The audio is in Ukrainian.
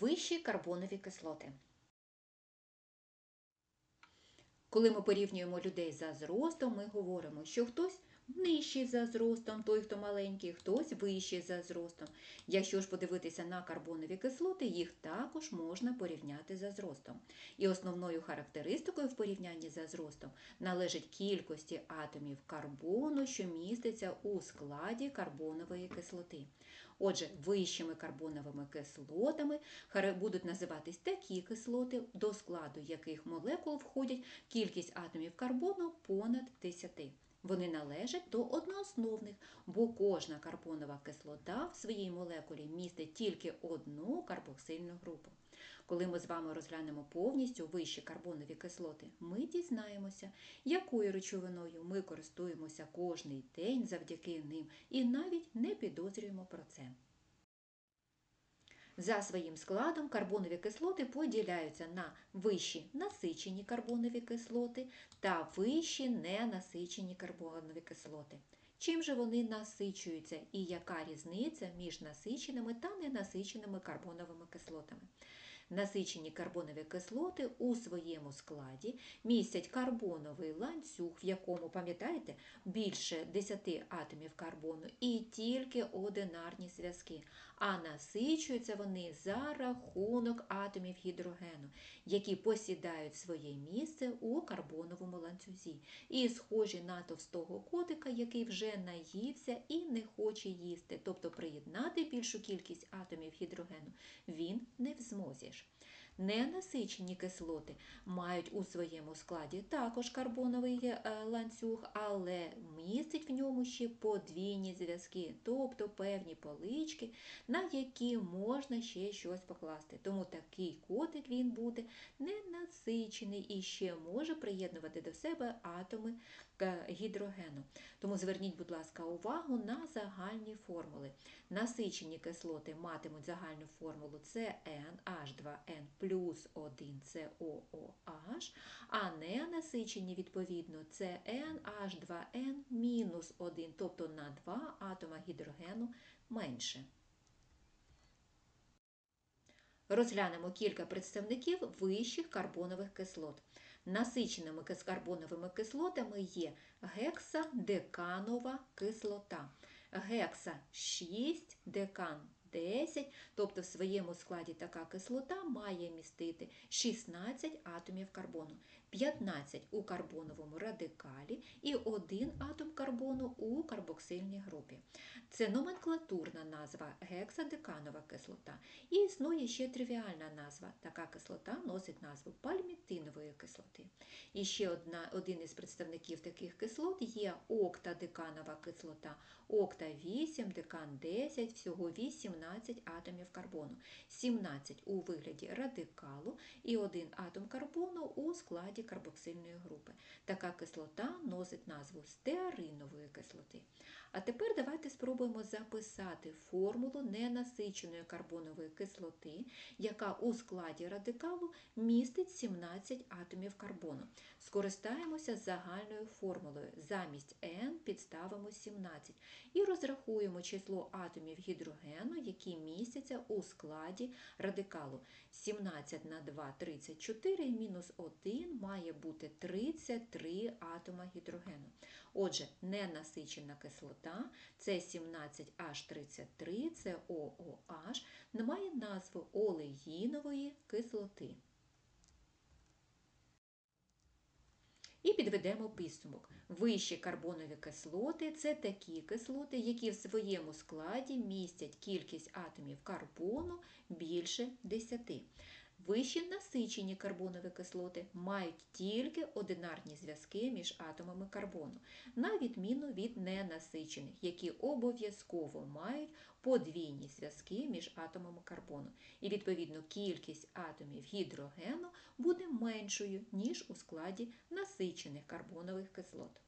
Вищі карбонові кислоти. Коли ми порівнюємо людей за зростом, ми говоримо, що хтось нижчий за зростом, той, хто маленький, хтось вищий за зростом. Якщо ж подивитися на карбонові кислоти, їх також можна порівняти за зростом. І основною характеристикою в порівнянні за зростом належить кількості атомів карбону, що міститься у складі карбонової кислоти. Отже, вищими карбоновими кислотами будуть називатись такі кислоти, до складу яких молекул входять кількість атомів карбону понад 10. Вони належать до одноосновних, бо кожна карбонова кислота в своїй молекулі містить тільки одну карбоксильну групу. Коли ми з вами розглянемо повністю вищі карбонові кислоти, ми дізнаємося, якою речовиною ми користуємося кожний день завдяки ним і навіть не підозрюємо про це. За своїм складом карбонові кислоти поділяються на вищі насичені карбонові кислоти та вищі ненасичені карбонові кислоти. Чим же вони насичуються і яка різниця між насиченими та ненасиченими карбоновими кислотами? Насичені карбонові кислоти у своєму складі містять карбоновий ланцюг, в якому, пам'ятаєте, більше 10 атомів карбону і тільки одинарні зв'язки, а насичуються вони за рахунок атомів гідрогену, які посідають своє місце у карбоновому ланцюзі, і схожі на товстого котика, який вже наївся і не хоче їсти, тобто приєднати більшу кількість атомів гідрогену він не в змозі. English. Ненасичені кислоти мають у своєму складі також карбоновий е, ланцюг, але містить в ньому ще подвійні зв'язки, тобто певні полички, на які можна ще щось покласти. Тому такий котик він буде ненасичений і ще може приєднувати до себе атоми е, гідрогену. Тому зверніть, будь ласка, увагу на загальні формули. Насичені кислоти матимуть загальну формулу CnH2n плюс 1 COOH, а ненасичені, відповідно, CnH2n мінус 1, тобто на 2 атома гідрогену менше. Розглянемо кілька представників вищих карбонових кислот. Насиченими карбоновими кислотами є гексадеканова кислота. Гекса 6, декан 10, тобто в своєму складі така кислота має містити 16 атомів карбону, 15 у карбоновому радикалі і 1 атом карбону у карбоксильній групі. Це номенклатурна назва гексадеканова кислота. І існує ще тривіальна назва. Така кислота носить назву пальмітинової кислоти. І ще одна, один із представників таких кислот є октадеканова кислота. Окта 8, декан 10, всього 18 атомів карбону, 17 у вигляді радикалу і один атом карбону у складі карбоксильної групи. Така кислота носить назву стеаринової кислоти. А тепер давайте спробуємо записати формулу ненасиченої карбонової кислоти, яка у складі радикалу містить 17 атомів карбону. Скористаємося загальною формулою. Замість n підставимо 17 і розрахуємо число атомів гідрогену, які містяться у складі радикалу. 17 на 2 34 мінус 1 має бути 33 атома гідрогену. Отже, ненасичена кислота це 17H33, це ООН, має назву олеїнової кислоти. І підведемо підсумок. Вищі карбонові кислоти це такі кислоти, які в своєму складі містять кількість атомів карбону більше 10. Вищі насичені карбонові кислоти мають тільки одинарні зв'язки між атомами карбону, на відміну від ненасичених, які обов'язково мають подвійні зв'язки між атомами карбону. І, відповідно, кількість атомів гідрогену буде меншою, ніж у складі насичених карбонових кислот.